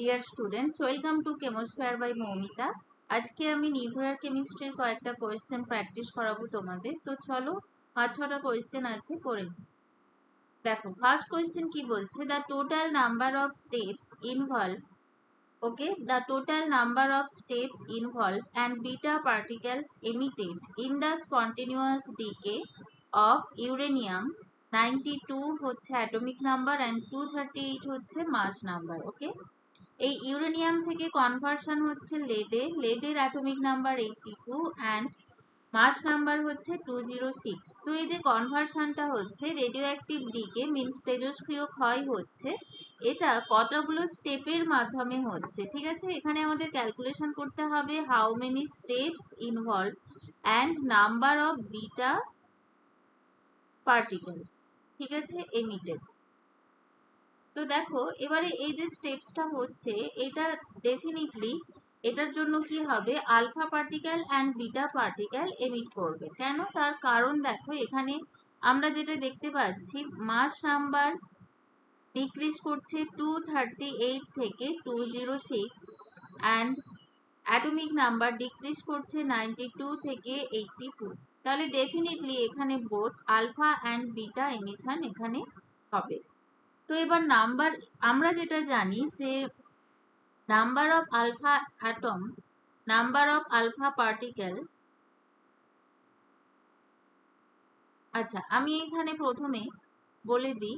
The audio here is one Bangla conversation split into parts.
Dear students welcome to Chemosphere by Moumita আজকে আমি নিউক্লিয়ার কেমিস্ট্রির কয়েকটা কোয়েশ্চেন প্র্যাকটিস করাবো তোমাদের। তো চলো পাঁচ ছটা কোয়েশ্চেন আছে করে দেখো ফার্স্ট কোয়েশ্চেন কি বলছে? The total number of steps involve okay the total number of steps involve and beta particles emitted in the spontaneous decay of uranium ninety two হচ্ছে atomic number and two thirty eight হচ্ছে মাস নাম্বার ওকে এই ইউরেনিয়াম থেকে কনভার্সন হচ্ছে লেডে, লেডের atomic number eighty two and mass number হচ্ছে টু জিরো সিক্স। তো এই যে কনভার্সনটা হচ্ছে রেডিও অ্যাক্টিভ ডিকে মিনস তেজস্ক্রিয় ক্ষয় হচ্ছে, এটা কতগুলো স্টেপের মাধ্যমে হচ্ছে, ঠিক আছে? এখানে আমাদের ক্যালকুলেশন করতে হবে how many steps involve and number of beta particle ঠিক আছে? এমিটেড তো দেখো, এবারে এই যে স্টেপসটা হচ্ছে, এটা ডেফিনেটলি এটার জন্য কি হবে? Alpha particle and beta particle emit করবে। কেন? তার কারণ দেখো, এখানে আমরা যেটা দেখতে পাচ্ছি মাস নাম্বার ডিক্রিজ করছে টু থার্টি এইট থেকে two zero six and atomic number decrease করছে নাইনটি টু থেকে এইটটি টু তাহলে ডেফিনেটলি এখানে both alpha and beta emission এখানে হবে। তো এবার নাম্বার, আমরা যেটা জানি যে number of alpha atom, number of alpha particle আচ্ছা আমি এখানে প্রথমে বলে দিই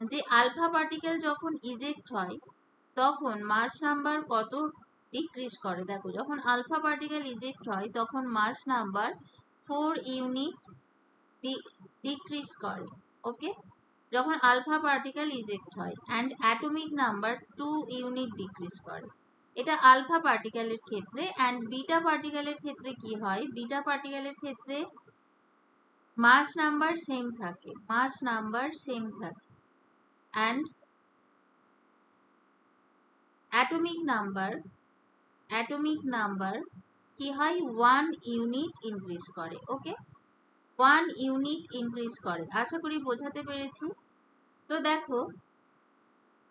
যে আলফা পার্টিকেল যখন ইজেক্ট হয়, তখন মাস নাম্বার কত ডিক্রিজ করে? দেখো, যখন আলফা পার্টিকেল ইজেক্ট হয়, তখন mass number four unit decrease করে, ওকে? যখন আলফা পার্টিকেল ইজেক্ট হয় and atomic number two unit decrease করে। এটা আলফা পার্টিকেলের ক্ষেত্রে অ্যান্ড বিটা পার্টিকেলের ক্ষেত্রে কি হয়? বিটা পার্টিকেলের ক্ষেত্রে মাস নাম্বার সেম থাকে মাস নাম্বার সেম থাকে। And atomic number atomic number কি হয়? ওয়ান ইউনিট ইনক্রিজ করে ওকে ওয়ান ইউনিট ইনক্রিজ করে। আশা করি বোঝাতে পেরেছি। তো দেখো,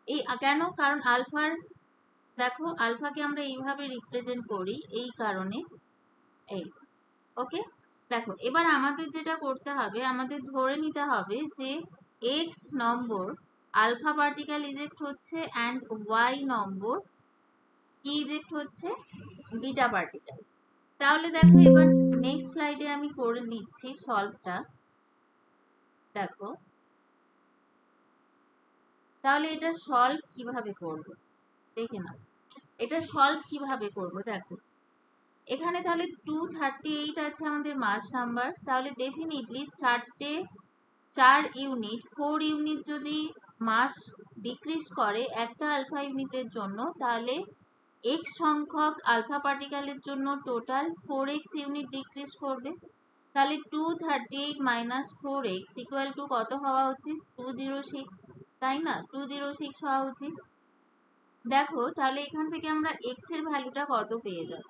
এই কেন? কারণ আলফার, দেখো, আলফাকে আমরা এইভাবে রিপ্রেজেন্ট করি, এই কারণে, এই ওকে দেখো, এবার আমাদের যেটা করতে হবে, আমাদের ধরে নিতে হবে যে x number alpha particle eject হচ্ছে অ্যান্ড ওয়াই নম্বর কি ইজেক্ট হচ্ছে? বিটা পার্টিকেল তাহলে দেখো, এবার নেক্সট স্লাইডে আমি করে নিচ্ছি সলভটা দেখো তাহলে এটা সলভ কীভাবে করব? দেখে নাও। এটা সলভ কীভাবে করব? দেখো। এখানে তাহলে টু থার্টি এইট আছে আমাদের মাস নাম্বার তাহলে ডেফিনেটলি চারটে, চার ইউনিট ফোর ইউনিট যদি মাস ডিক্রিজ করে একটা আলফা ইউনিটের জন্য, তাহলে এক্স সংখ্যক আলফা পার্টিকেলের জন্য total four x unit decrease করবে। তাহলে two thirty eight minus four x equal to কত হওয়া উচিত? টু জিরো সিক্স তাই না? টু জিরো সিক্স হওয়া উচিত। দেখো, তাহলে এখান থেকে আমরা এক্সের ভ্যালুটা কত পেয়ে যাব?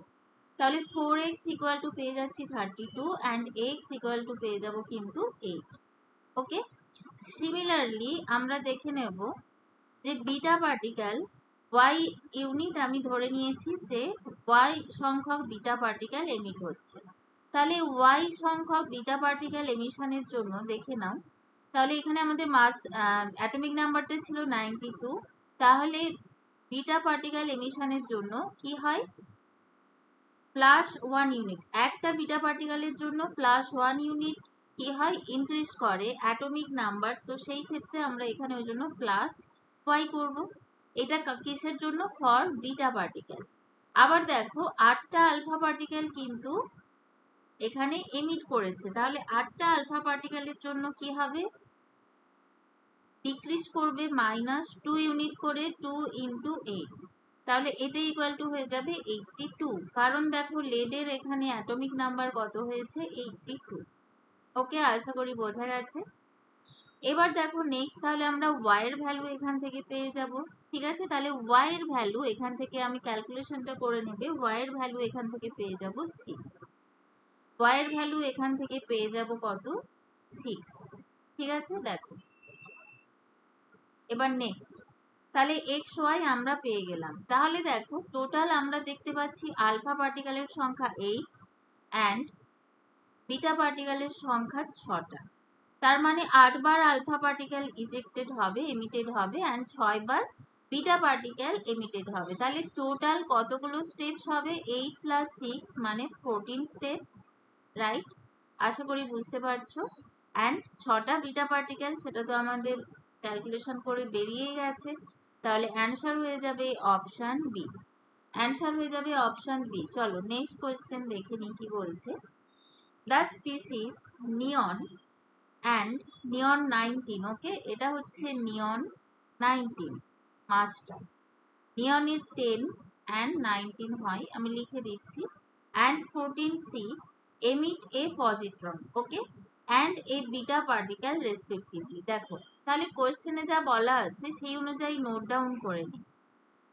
তাহলে ফোর এক্স ইকুয়াল টু পেয়ে যাচ্ছি thirty two and x equal to পেয়ে যাব কিন্তু এইট ওকে সিমিলারলি আমরা দেখে নেব যে বিটা পার্টিকেল ওয়াই ইউনিট আমি ধরে নিয়েছি যে ওয়াই সংখ্যক বিটা পার্টিকেল এমিট হচ্ছে। তাহলে ওয়াই সংখ্যক বিটা পার্টিকেল এমিশনের জন্য দেখে নাও। তাহলে এখানে আমাদের মাস অ্যাটমিক নাম্বারটা ছিল নাইনটি টু তাহলে বিটা পার্টিকেল এমিশনের জন্য কি হয়? প্লাস ওয়ান ইউনিট একটা বিটা পার্টিকেলের জন্য প্লাস ওয়ান ইউনিট কি হয়? ইনক্রিজ করে অ্যাটমিক নাম্বার তো সেই ক্ষেত্রে আমরা এখানে ওই জন্য প্লাস ওয়াই করব। এটা কিসের জন্য? ফর বিটা পার্টিকেল আবার দেখো, আটটা আলফা পার্টিকেল কিন্তু এখানে এমিট করেছে। তাহলে আটটা আলফা পার্টিকেলের জন্য কি হবে? ডিক্রিজ করবে মাইনাস টু ইউনিট করে টু ইন্টু এইট তাহলে এটা ইকুয়াল টু হয়ে যাবে এইটটি টু কারণ দেখো লেডের এখানে অ্যাটমিক নাম্বার কত হয়েছে? এইটটি টু ওকে আশা করি বোঝা গেছে। এবার দেখো নেক্সট তাহলে আমরা ওয়াইয়ের ভ্যালু এখান থেকে পেয়ে যাব। ঠিক আছে? তাহলে ওয়াইয়ের ভ্যালু এখান থেকে আমি ক্যালকুলেশনটা করে নেবে। ওয়াইয়ের ভ্যালু এখান থেকে পেয়ে যাব সিক্স ওয়াইয়ের ভ্যালু এখান থেকে পেয়ে যাব কত? সিক্স ঠিক আছে? দেখো। এবার নেক্সট তাহলে এক্স ওয়াই আমরা পেয়ে গেলাম। তাহলে দেখো টোটাল আমরা দেখতে পাচ্ছি আলফা পার্টিকেলের সংখ্যা এইট অ্যান্ড বিটা পার্টিকেলের সংখ্যা ছটা। তার মানে আটবার আলফা পার্টিকেল ইজেক্টেড হবে এমিটেড হবে অ্যান্ড ছয়বার বিটা পার্টিকেল এমিটেড হবে। তাহলে টোটাল কতগুলো স্টেপস হবে? এইট প্লাস সিক্স মানে ফোরটিন স্টেপস রাইট আশা করি বুঝতে পারছ। অ্যান্ড ছটা বিটা পার্টিকেল সেটা তো আমাদের ক্যালকুলেশন করে বেরিয়েই গেছে। তাহলে অ্যান্সার হয়ে যাবে অপশান বি অ্যান্সার হয়ে যাবে অপশান বি চলো নেক্সট কোয়েশ্চেন দেখে নিই কি বলছে। The species neon and neon nineteen okay এটা হচ্ছে নিয়ন নাইনটিন মাস্টার নিয়নের টেন অ্যান্ড নাইনটিন হয়, আমি লিখে দিচ্ছি। And fourteen C emit a positron okay and a beta particle respectively দেখো, তাহলে কোয়েশ্চেনে যা বলা আছে সেই অনুযায়ী নোট ডাউন করে নিই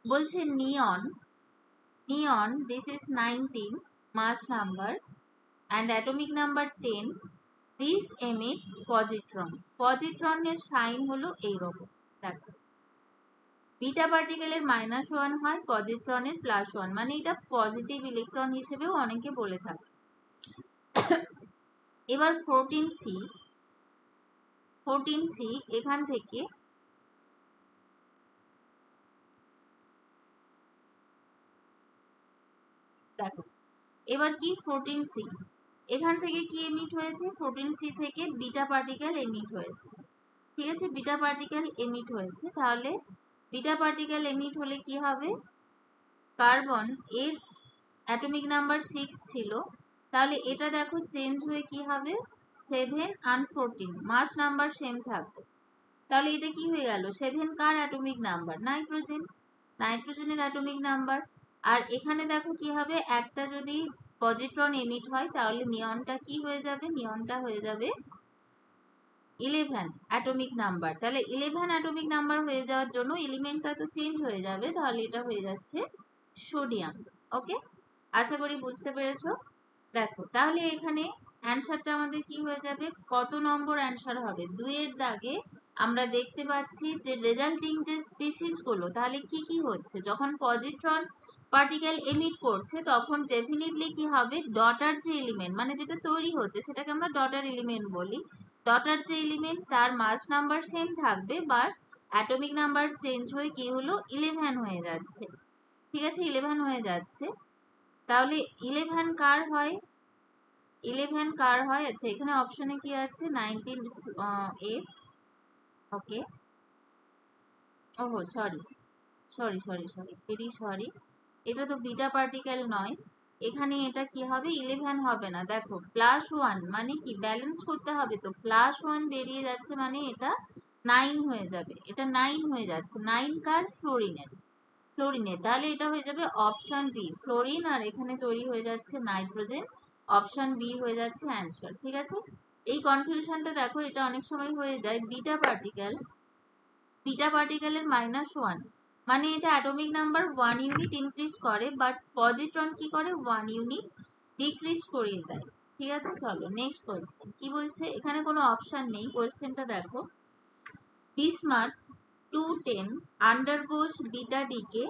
বলছে neon neon this is nineteen mass number and atomic number ten this emits positron পজিট্রনের sign হলো এইরকম, দেখো। বিটা পার্টিকেলের মাইনাস ওয়ান হয় পজিট্রনের প্লাস ওয়ান মানে এটা পজিটিভ ইলেকট্রন হিসেবেও অনেকে বলে থাকে। এবার ফোরটিন সি ফোরটিন সি এখান থেকে দেখো, এবার কি ফোরটিন সি এখান থেকে কি এমিট হয়েছে? ফোরটিন সি থেকে বিটা পার্টিকেল এমিট হয়েছে। ঠিক আছে? বিটা পার্টিকেল এমিট হয়েছে। তাহলে বিটা পার্টিকেল এমিট হলে কি হবে? কার্বন এর অ্যাটমিক নাম্বার সিক্স ছিল। তাহলে এটা দেখো চেঞ্জ হয়ে কি হবে? সেভেন আর ফোরটিন মাস নাম্বার সেম থাকবে। তাহলে এটা কি হয়ে গেল? সেভেন কার অ্যাটমিক নাম্বার নাইট্রোজেন নাইট্রোজেনের অ্যাটমিক নাম্বার আর এখানে দেখো কি হবে? একটা যদি পজিট্রন এমিট হয়, তাহলে নিয়নটা কি হয়ে যাবে? নিয়নটা হয়ে যাবে ইলেভেন অ্যাটমিক নাম্বার তাহলে ইলেভেন অ্যাটমিক নাম্বার হয়ে যাওয়ার জন্য এলিমেন্টটা তো চেঞ্জ হয়ে যাবে, তাহলে এটা হয়ে যাচ্ছে সোডিয়াম ওকে আশা করি বুঝতে পেরেছ? দেখো, তাহলে এখানে অ্যান্সারটা আমাদের কি হয়ে যাবে? কত নম্বর অ্যান্সার হবে? দুইয়ের দাগে আমরা দেখতে পাচ্ছি যে রেজাল্টিং যে স্পিসিসগুলো তাহলে কি কি হচ্ছে? যখন পজিট্রন পার্টিকেল এমিট করছে, তখন ডেফিনেটলি কি হবে? ডটার যে এলিমেন্ট মানে যেটা তৈরি হচ্ছে, সেটাকে আমরা ডটার এলিমেন্ট বলি। ডটার যে এলিমেন্ট তার মাস নাম্বার সেম থাকবে বাট অ্যাটমিক নাম্বার চেঞ্জ হয়ে কি হলো? ইলেভেন হয়ে যাচ্ছে। ঠিক আছে? ইলেভেন হয়ে যাচ্ছে। তাহলে ইলেভেন কার হয়? ইলেভেন কার হয়? আচ্ছা এখানে অপশনে কি আছে? নাইনটিন এ ওকে ওহো sorry sorry sorry sorry very sorry এটা তো বিটা পার্টিকেল নয়। এখানে এটা কি হবে? ইলেভেন হবে না। দেখো প্লাস ওয়ান মানে কি? ব্যালেন্স করতে হবে তো। প্লাস ওয়ান বেরিয়ে যাচ্ছে মানে এটা নাইন হয়ে যাবে। এটা নাইন হয়ে যাচ্ছে। নাইন কার ফ্লোরিনের ফ্লোরিনের তাহলে এটা হয়ে যাবে অপশন বি ফ্লোরিন আর এখানে তৈরি হয়ে যাচ্ছে নাইট্রোজেন অপশন বি হয়ে যাচ্ছে অ্যান্সার ঠিক আছে? এই কনফিউশনটা দেখো, এটা অনেক সময় হয়ে যায়। বিটা পার্টিকেল বিটা পার্টিকেলের মাইনাস ওয়ান মানে এটা atomic number one unit increase করে বাট পজিট্রন কি করে? ওয়ান ইউনিট ডিক্রিজ করিয়ে দেয়। ঠিক আছে? চলো নেক্সট কোয়েশ্চেন কি বলছে? এখানে কোনো অপশন নেই। কোয়েশ্চেনটা দেখো। Bismuth two ten undergoes beta decay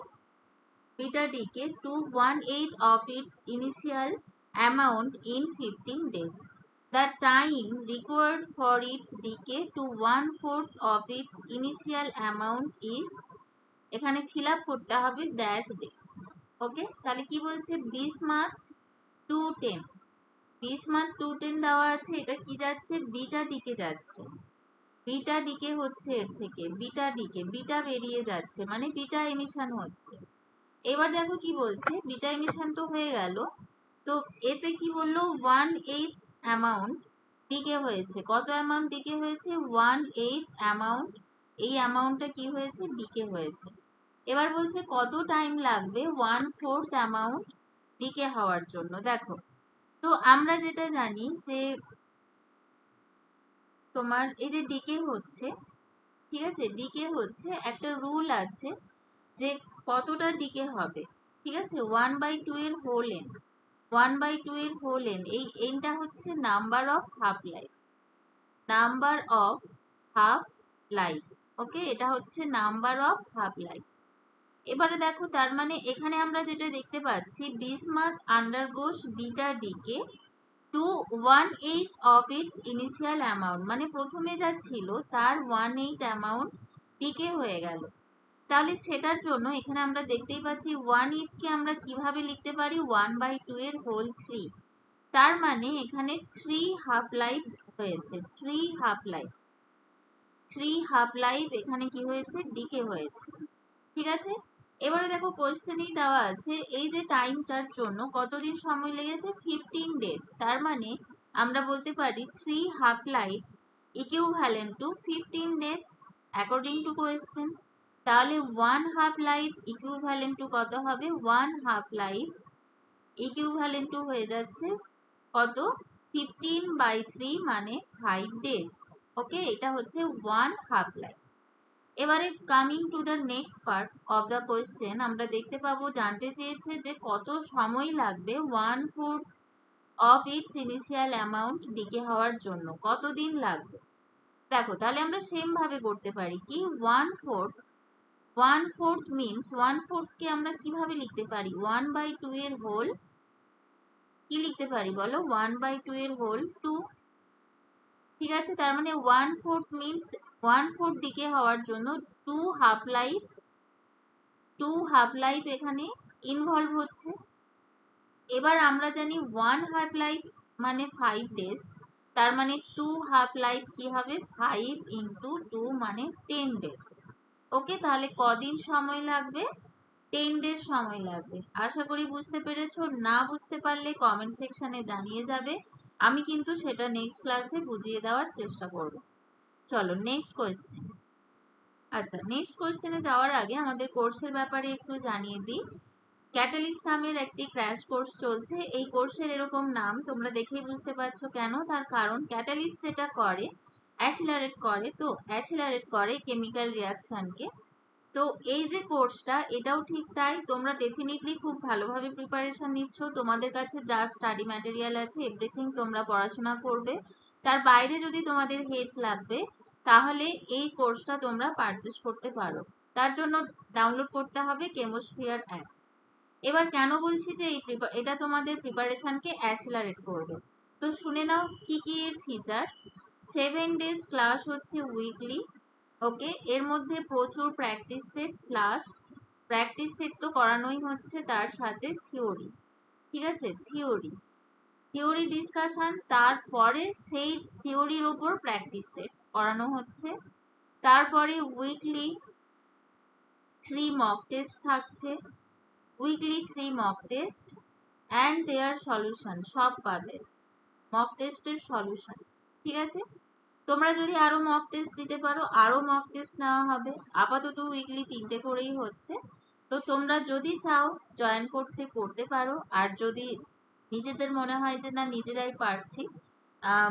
beta decay to one eight of its initial amount in 15 days. The time required for its decay to one fourth of its initial amount is, এখানে ফিল আপ করতে হবে দ্যাট ডেজ ওকে তাহলে কি বলছে? Bismuth two ten bismuth two ten দেওয়া আছে, এটা কি যাচ্ছে? বিটা ডিকে যাচ্ছে। বিটা ডিকে হচ্ছে এর থেকে, বিটা ডিকে বিটা বেরিয়ে যাচ্ছে মানে বিটা এমিশন হচ্ছে। এবার দেখো কি বলছে, বিটা এমিশন তো হয়ে গেল, তো এতে কি বলল? ওয়ান এইট অ্যামাউন্ট দিকে হয়েছে। কত অ্যামাউন্ট দিকে হয়েছে? ওয়ান এইট অ্যামাউন্ট এই অ্যামাউন্টটা কি হয়েছে? ডিকে হয়েছে। এবার বলছে কত টাইম লাগবে ওয়ান ফোর্থ অ্যামাউন্ট ডিকে হওয়ার জন্য? দেখো, তো আমরা যেটা জানি যে তোমার, এই যে ডিকে হচ্ছে, ঠিক আছে? ডিকে হচ্ছে একটা রুল আছে যে কতটা ডিকে হবে, ঠিক আছে? ওয়ান বাই টু এর whole n one by two এর হোল এন এই এনটা হচ্ছে number of half life number of half life okay এটা হচ্ছে নাম্বার অফ হাফ লাইফ এবারে দেখো, তার মানে এখানে আমরা যেটা দেখতে পাচ্ছি bismuth undergoes beta decay to one eight of its initial amount মানে প্রথমে যা ছিল তার ওয়ান এইট অ্যামাউন্ট ডিকে হয়ে গেল। তাহলে সেটার জন্য এখানে আমরা দেখতেই পাচ্ছি ওয়ান এইটকে আমরা কীভাবে লিখতে পারি? ওয়ান বাই টু এর হোল থ্রি তার মানে এখানে থ্রি হাফ লাইফ হয়েছে three half life three half life এখানে কি হয়েছে? ডিকে হয়েছে। ঠিক আছে? এবারে দেখো কোয়েশ্চেনেই দেওয়া আছে, এই যে টাইমটার জন্য কতদিন সময় লেগেছে? ফিফটিন ডেজ তার মানে আমরা বলতে পারি three half life equivalent to fifteen days according to question তাহলে ওয়ান হাফ লাইফ ইকিউ ইকুইভ্যালেন্ট টু কত হবে? One half life equivalent to হয়ে যাচ্ছে কত? ফিফটিন বাই থ্রি মানে ফাইভ ডেজ ওকে এটা হচ্ছে ওয়ান হাফ লাইফ এবারে coming to the next part of the question আমরা দেখতে পাবো, জানতে চেয়েছে যে কত সময় লাগবে one fourth of its initial amount decay হওয়ার জন্য কতদিন লাগবে? দেখো, তাহলে আমরা সেম ভাবে করতে পারি কি one fourth one fourth means one ফোর্থকে আমরা কীভাবে লিখতে পারি? ওয়ান বাই টু এর হোল কি লিখতে পারি বলো? ওয়ান বাই টু এর হোল টু ঠিক আছে? তার মানে one fourth means one fourth দিকে হওয়ার জন্য two half life two half life এখানে ইনভলভ হচ্ছে। এবার আমরা জানি ওয়ান হাফ লাইফ মানে ফাইভ ডেজ তার মানে টু হাফ লাইফ কি হবে? ফাইভ ইন্টু টু মানে টেন ডেজ ওকে তাহলে কদিন সময় লাগবে? টেন ডেজ সময় লাগবে। আশা করি বুঝতে পেরেছ। না বুঝতে পারলে কমেন্ট সেকশানে জানিয়ে যাবে। আমি কিন্তু সেটা নেক্সট ক্লাসে বুঝিয়ে দেওয়ার চেষ্টা করব। চলো নেক্সট কোয়েশ্চেন আচ্ছা নেক্সট কোয়েশ্চেনে যাওয়ার আগে আমাদের কোর্সের ব্যাপারে একটু জানিয়ে দিই। ক্যাটালিস্ট নামের একটি ক্র্যাশ কোর্স চলছে। এই কোর্সের এরকম নাম তোমরা দেখেই বুঝতে পারছ কেন। তার কারণ ক্যাটালিস্ট যেটা করে অ্যাসিলারেট করে, তো অ্যাসিলারেট করে কেমিক্যাল রিয়াকশনকে তো এই যে কোর্সটা এটাও ঠিক তাই। তোমরা ডেফিনেটলি খুব ভালোভাবে প্রিপারেশন নিচ্ছ। তোমাদের কাছে যা স্টাডি ম্যাটেরিয়াল আছে এভরিথিং তোমরা পড়াশোনা করবে। তার বাইরে যদি তোমাদের হেল্প লাগবে, তাহলে এই কোর্সটা তোমরা পারচেস করতে পারো। তার জন্য ডাউনলোড করতে হবে কেমোস্ফিয়ার অ্যাপ এবার কেন বলছি যে এই এটা তোমাদের প্রিপারেশনকে অ্যাসিলারেট করবে? তো শুনে নাও কি কি এর ফিচার্স সেভেন ডেজ ক্লাস হচ্ছে উইকলি ওকে এর মধ্যে প্রচুর practice set plus practice set তো করানোই হচ্ছে তার সাথে থিওরি ঠিক আছে? থিওরি থিওরি ডিসকাশন তারপরে সেই থিওরির ওপর প্র্যাকটিস সেট করানো হচ্ছে। তারপরে উইকলি থ্রি মক টেস্ট থাকছে। Weekly three mock test and their solution সব পাবে। মক টেস্টের সলিউশন ঠিক আছে? তোমরা যদি আরও মক টেস্ট দিতে পারো, আরও মক টেস্ট নেওয়া হবে। আপাতত উইকলি তিনটে করেই হচ্ছে। তো তোমরা যদি চাও জয়েন করতে করতে পারো। আর যদি নিজেদের মনে হয় যে, না, নিজেরাই পারছি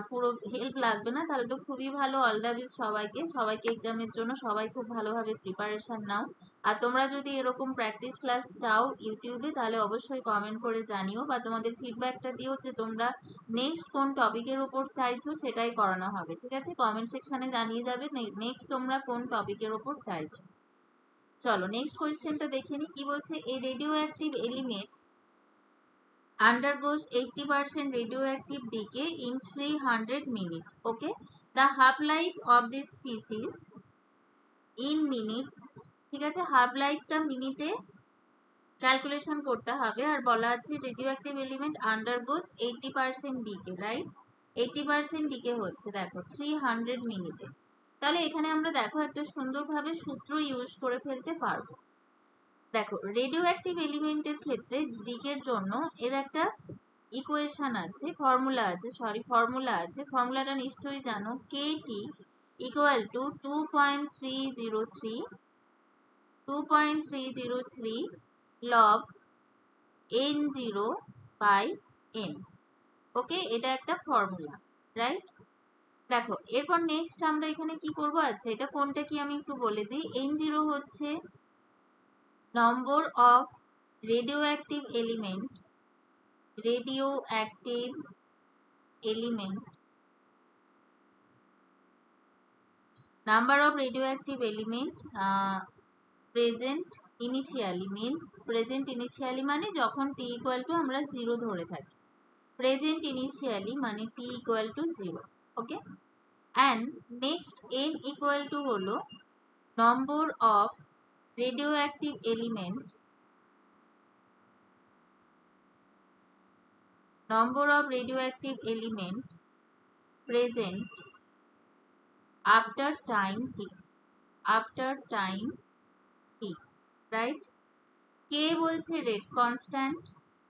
পুরো হেল্প লাগবে না, তাহলে তো খুবই ভালো। অল দ্য বেস্ট সবাইকে। সবাইকে এক্সামের জন্য সবাই খুব ভালোভাবে প্রিপারেশন নাও। আর তোমরা যদি এরকম প্র্যাকটিস ক্লাস চাও ইউটিউবে তাহলে অবশ্যই কমেন্ট করে জানিও বা তোমাদের ফিডব্যাকটা দিও যে তোমরা নেক্সট কোন টপিকের উপর চাইছো সেটাই করানো হবে ঠিক আছে কমেন্ট সেকশানে জানিয়ে যাবে নেক্সট তোমরা কোন টপিকের উপর চাইছো চলো নেক্সট কোয়েশ্চেনটা দেখে নি কি বলছে এই radioactive element undergoes 80% radioactive decay in 300 minutes. Okay, the half life of this species in minutes. ঠিক আছে? হাফ লাইফটা মিনিটে ক্যালকুলেশন করতে হবে। আর বলা আছে radioactive element undergoes eighty percent decay right eighty percent decay হচ্ছে, দেখো থ্রি হান্ড্রেড মিনিটে। তাহলে এখানে আমরা, দেখো, একটা সুন্দরভাবে সূত্র ইউজ করে ফেলতে পারব। দেখো রেডিও অ্যাক্টিভ এলিমেন্টের ক্ষেত্রে দিকের জন্য এর একটা ইকুয়েশন আছে ফর্মুলা আছে সরি ফর্মুলা আছে। ফর্মুলাটা নিশ্চয়ই জানো? K t equal to two point three zero three two point three zero three log n zero by n okay এটা একটা ফর্মুলা রাইট দেখো, এরপর নেক্সট আমরা এখানে কি করব? আচ্ছা এটা কোনটা কি আমি একটু বলে দিই। এন জিরো হচ্ছে number of radioactive element radioactive element. Number of radioactive element present initially means present initially মানে যখন টি ইকুয়াল টু আমরা জিরো ধরে থাকি। প্রেজেন্ট ইনিশিয়ালি মানে t equal to zero okay and next n equal to হলো number of radioactive element number of radioactive element present after time t, after time t right? K বলছে rate constant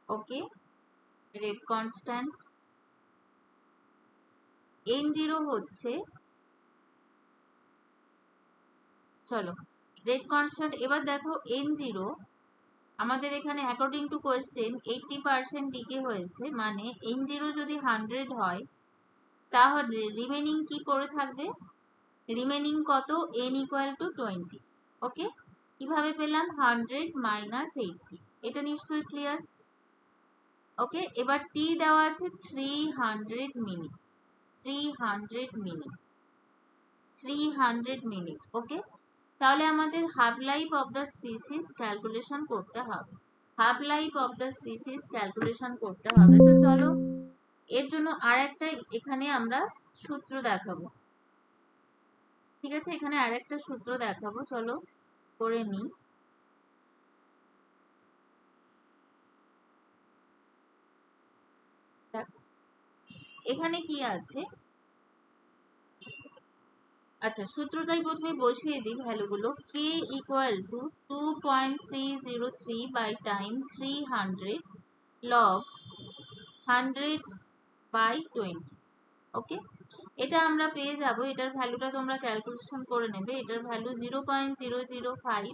okay rate constant n zero হচ্ছে, চলো রেড কনস্ট্যান্ট এবার দেখো এন জিরো আমাদের এখানে according to question eighty percent decay হয়েছে মানে এন জিরো যদি হান্ড্রেড হয়, তাহলে রিমেনিং কি করে থাকবে? রিমেনিং কত? N equal to twenty okay কীভাবে পেলাম? হান্ড্রেড মাইনাস এইটটি এটা নিশ্চয়ই ক্লিয়ার ওকে এবার টি দেওয়া আছে three hundred minute three hundred minute three hundred minute okay তাহলে আমাদের half life of the species calculation করতে হবে। Half life of the species calculation করতে হবে। তো চলো, এর জন্য আর একটা এখানে আমরা সূত্র দেখাবো। ঠিক আছে? এখানে আর একটা সূত্র দেখাবো। চলো করে নিই এখানে কি আছে? আচ্ছা সূত্রটাই প্রথমে বসিয়ে দিই ভ্যালুগুলো। K equal to two point three zero three by time three hundred log hundred by twenty okay এটা আমরা পেয়ে যাব, এটার ভ্যালুটা তোমরা ক্যালকুলেশন করে নেবে, এটার value zero point zero zero five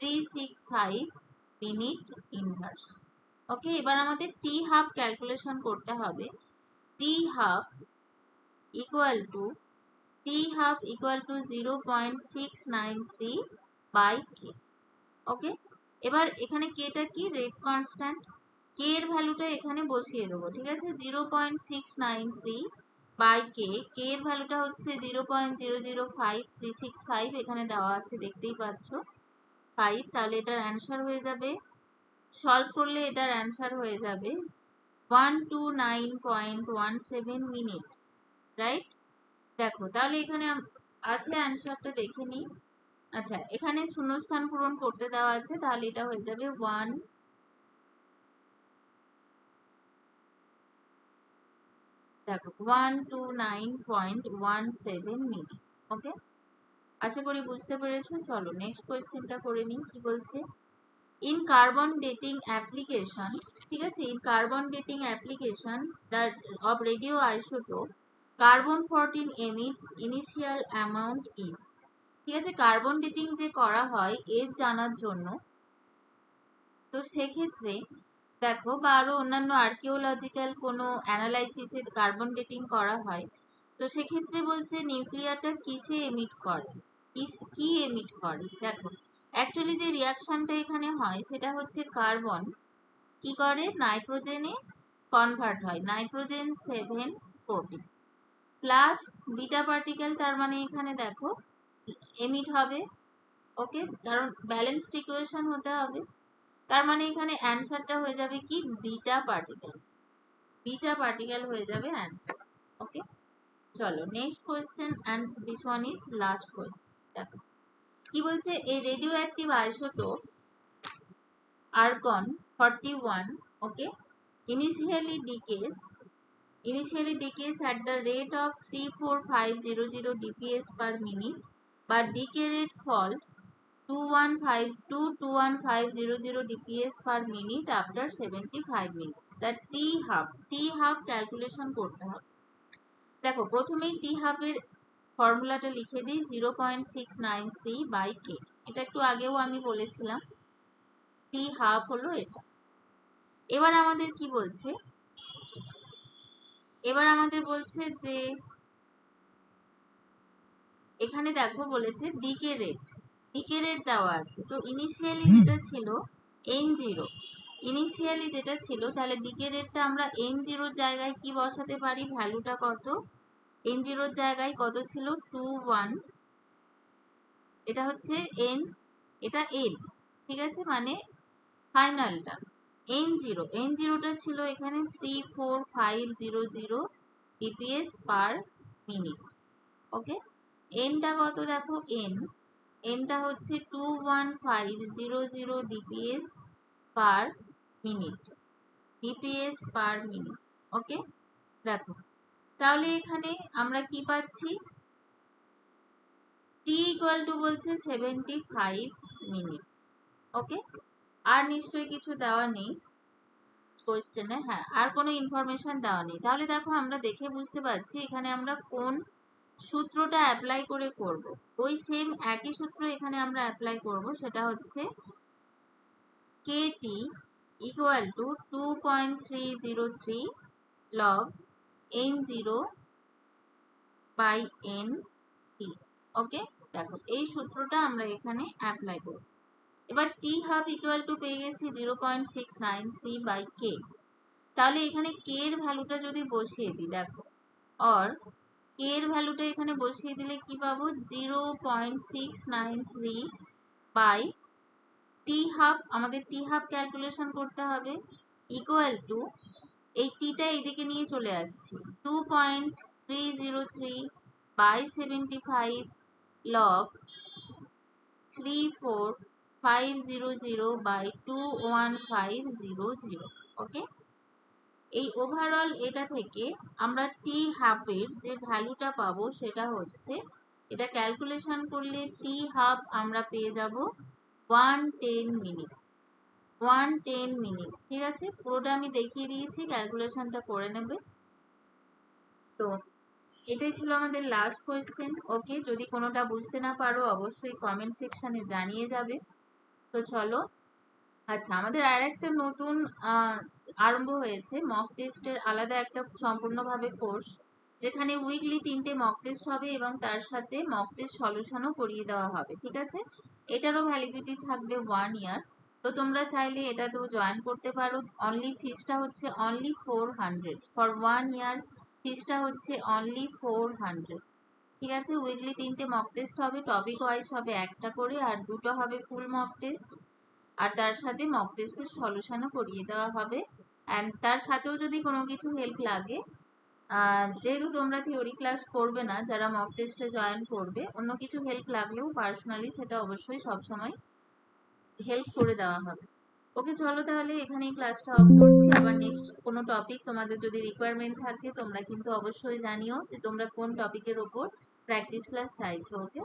three six five minute inverse okay এবার আমাদের টি হাফ ক্যালকুলেশন করতে হবে। T half equal to t half equal to zero point six nine three by k okay এবার এখানে k টা কি? রেট কনস্ট্যান্ট কে এর ভ্যালুটা এখানে বসিয়ে দেবো, ঠিক আছে? 0.693 বাই কে কে এর ভ্যালুটা হচ্ছে 0.005365 এখানে দেওয়া আছে, দেখতেই পাচ্ছ। 5 তাহলে এটার অ্যানসার হয়ে যাবে। সলভ করলে এটার অ্যানসার হয়ে যাবে 129.17 মিনিট রাইট দেখো, তাহলে এখানে আছে অ্যান্সারটা দেখে নিই। আচ্ছা এখানে শূন্যস্থান পূরণ করতে দেওয়া আছে, তাহলে এটা হয়ে যাবে ওয়ান দেখো one two nine point one seven minute okay আশা করি বুঝতে পেরেছ। চলো নেক্সট কোয়েশ্চেনটা করে নিই, কি বলছে? ইন কার্বন ডেটিং অ্যাপ্লিকেশন ঠিক আছে? In carbon dating application of radioisotope carbon fourteen emits initial amount is ঠিক আছে? কার্বন ডেটিং যে করা হয়, এর জানার জন্য, তো সেক্ষেত্রে দেখো বা আরও অন্যান্য আর্কিওলজিক্যাল কোনো অ্যানালাইসিসে কার্বন ডেটিং করা হয়, তো সেক্ষেত্রে বলছে নিউক্লিয়ারটা কিসে এমিট করে? কিস, কি এমিট করে? দেখো অ্যাকচুয়ালি যে রিয়াকশনটা এখানে হয় সেটা হচ্ছে কার্বন কি করে? নাইট্রোজেনে কনভার্ট হয়। Nitrogen seven fourteen plus beta particle তার মানে এখানে দেখো এমিট হবে ওকে কারণ ব্যালেন্সড ইকুয়েশন হতে হবে। তার মানে এখানে অ্যান্সারটা হয়ে যাবে কি? বিটা পার্টিকেল বিটা পার্টিকেল হয়ে যাবে অ্যান্সার ওকে চলো next question and this one is last question দেখো, কি বলছে? এই radioactive isotope argon forty one okay initially decays initially decays at the rate of 34500 dps per minute, but decay rate falls 2152 21500 dps per minute after 75 minutes. That t half t half calculation করতে হবে। দেখো, প্রথমেই টি হাফের ফর্মুলাটা লিখে দিই zero point six nine three by k এটা একটু আগেও আমি বলেছিলাম টি হাফ হলো এটা। এবার আমাদের কি বলছে? এবার আমাদের বলছে যে, এখানে দেখো বলেছে ডিকে রেট ডিকে রেট দেওয়া আছে। তো ইনিশিয়ালি যেটা ছিল এন জিরো ইনিশিয়ালি যেটা ছিল তাহলে ডিকে রেটটা আমরা এন জিরোর জায়গায় কি বসাতে পারি? ভ্যালুটা কত? এন জিরোর জায়গায় কত ছিল? টু ওয়ান এটা হচ্ছে এন এটা এন ঠিক আছে? মানে ফাইনালটা। এন জিরো এন জিরোটা ছিল এখানে three four five zero zero DPS per minute okay এনটা কত দেখো? এন এনটা হচ্ছে two one per minute DPS per minute okay দেখো, তাহলে এখানে আমরা কি পাচ্ছি? টি ইকুয়াল টু বলছে সেভেন্টি ফাইভ মিনিট ওকে আর নিশ্চয়ই কিছু দেওয়া নেই কোয়েশ্চেনে হ্যাঁ আর কোনো ইনফরমেশন দেওয়া নেই। তাহলে দেখো, আমরা দেখে বুঝতে পারছি এখানে আমরা কোন সূত্রটা অ্যাপ্লাই করে করব। ওই সেম একই সূত্র এখানে আমরা অ্যাপ্লাই করব, সেটা হচ্ছে k t equal to two point three zero three log n zero by n t okay দেখো, এই সূত্রটা আমরা এখানে অ্যাপ্লাই করব। এবার টি হাফ ইকুয়াল টু পেয়ে গেছি zero point six nine three by k তাহলে এখানে কে এর ভ্যালুটা যদি বসিয়ে দিই, দেখো অর এর ভ্যালুটা এখানে বসিয়ে দিলে কি পাবো? Zero point six nine three by t half আমাদের টি হাফ ক্যালকুলেশন করতে হবে ইকুয়াল টু এই টিটা এইদিকে নিয়ে চলে আসছি। Two point three zero three by seventy five log three four five zero zero by two one five zero zero okay এই ওভারঅল এটা থেকে আমরা টি হাফের যে ভ্যালুটা পাবো সেটা হচ্ছে, এটা ক্যালকুলেশন করলে টি হাফ আমরা পেয়ে যাব one ten minute one ten minute ঠিক আছে? পুরোটা আমি দেখিয়ে দিয়েছি ক্যালকুলেশনটা করে নেবে। তো এটাই ছিল আমাদের লাস্ট কোয়েশ্চেন ওকে যদি কোনোটা বুঝতে না পারো, অবশ্যই কমেন্ট সেকশানে জানিয়ে যাবে। তো চলো আচ্ছা আমাদের আর একটা নতুন আরম্ভ হয়েছে মক টেস্টের আলাদা একটা সম্পূর্ণভাবে কোর্স যেখানে উইকলি তিনটে মক টেস্ট হবে এবং তার সাথে মক টেস্ট সলিউশনও করিয়ে দেওয়া হবে, ঠিক আছে? এটারও ভ্যালিডিটি থাকবে ওয়ান ইয়ার তো তোমরা চাইলে এটাতেও জয়েন করতে পারো। অনলি ফিসটা হচ্ছে only four hundred for one year ফিসটা হচ্ছে অনলি ফোর হান্ড্রেড ঠিক আছে? উইকলি তিনটে মক টেস্ট হবে টপিক ওয়াইজ হবে একটা করে, আর দুটো হবে ফুল মক টেস্ট আর তার সাথে মক টেস্টের সলিউশনও করিয়ে দেওয়া হবে। অ্যান্ড তার সাথেও যদি কোনো কিছু হেল্প লাগে যেহেতু তোমরা থিওরি ক্লাস করবে না, যারা মক টেস্টে জয়েন করবে, অন্য কিছু হেল্প লাগলেও পার্সোনালি সেটা অবশ্যই সবসময় হেল্প করে দেওয়া হবে। ওকে, চলো তাহলে এখানেই ক্লাসটা অফ করছি। আবার নেক্সট কোনো টপিক তোমাদের যদি রিকোয়ারমেন্ট থাকে, তোমরা কিন্তু অবশ্যই জানিও যে তোমরা কোন টপিকের ওপর প্র্যাকটিস ক্লাস চাইছো ওকে